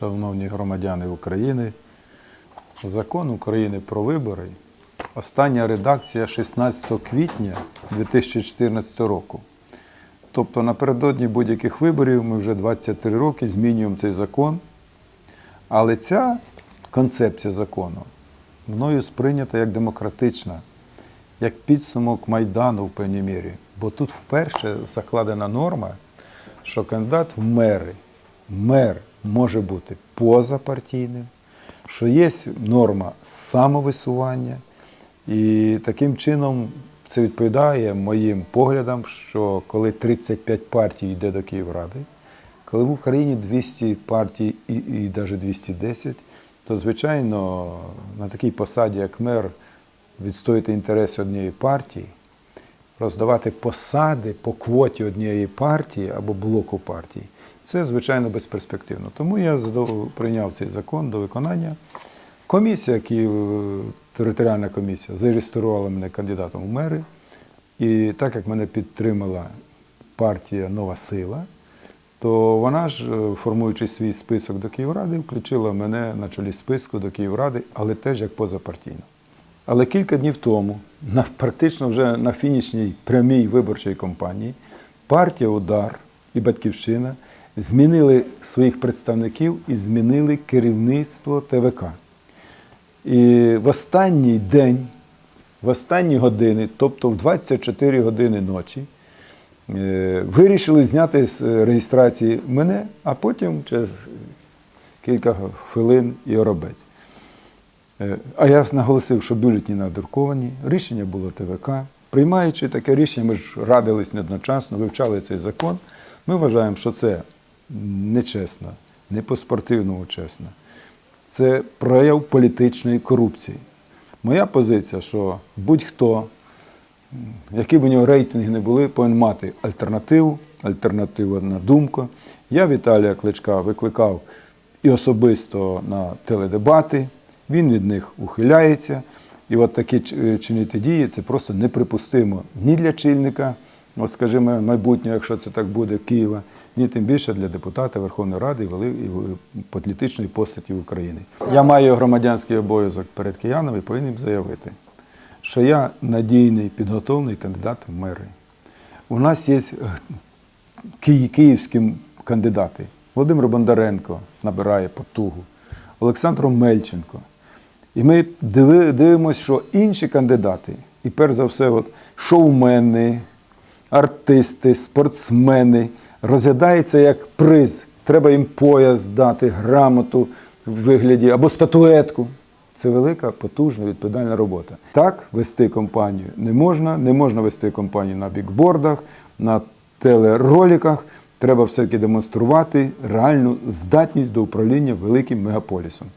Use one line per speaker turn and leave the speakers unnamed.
шановні громадяни України, закон України про вибори, остання редакція 16 квітня 2014 року. Тобто напередодні будь-яких виборів ми вже 23 роки змінюємо цей закон. Але ця концепція закону мною сприйнята як демократична, як підсумок Майдану в певній мірі. Бо тут вперше закладена норма, що кандидат в мери, мер може бути позапартійним, що є норма самовисування, і таким чином це відповідає моїм поглядам, що коли 35 партій йде до Київради, коли в Україні 200 партій і, і навіть 210, то звичайно на такій посаді, як мер, відстояти інтереси однієї партії, роздавати посади по квоті однієї партії або блоку партій, це звичайно безперспективно. Тому я прийняв цей закон до виконання. Комісія, Київ, територіальна комісія, зареєструвала мене кандидатом у мери. І так як мене підтримала партія Нова Сила, то вона ж, е, формуючи свій список до Київради, включила мене на чолі списку до Київради, але теж як позапартійно. Але кілька днів тому, на, практично вже на фінішній прямій виборчій кампанії, партія Удар і Батьківщина змінили своїх представників і змінили керівництво ТВК. І в останній день, в останні години, тобто в 24 години ночі, е, вирішили зняти з е, реєстрації мене, а потім через кілька хвилин і оробець. Е, А я наголосив, що бюлетні надруковані, рішення було ТВК. Приймаючи таке рішення, ми ж радились неодночасно, вивчали цей закон. Ми вважаємо, що це нечесно, не по-спортивному чесно. Це прояв політичної корупції. Моя позиція, що будь-хто, які б у нього рейтинги не були, повинен мати альтернативу, альтернативна думка. Я Віталія Кличка викликав і особисто на теледебати, він від них ухиляється. І от такі чинити дії це просто неприпустимо ні для чільника, от скажімо, майбутнього, якщо це так буде, Києва, ні тим більше для депутата Верховної Ради і політичної постаті України. Я маю громадянський обов'язок перед киянами і повинен заявити, що я надійний підготовлений кандидат в мери. У нас є е, ки- київські кандидати. Володимир Бондаренко набирає потугу, Олександр Мельченко. І ми дивимося, що інші кандидати, і перш за все, от, шоумени, артисти, спортсмени, розглядаються як приз. Треба їм пояс дати, грамоту в вигляді або статуетку. Це велика, потужна, відповідальна робота. Так вести компанію не можна, не можна вести компанію на бікбордах, на телероликах. Треба все-таки демонструвати реальну здатність до управління великим мегаполісом.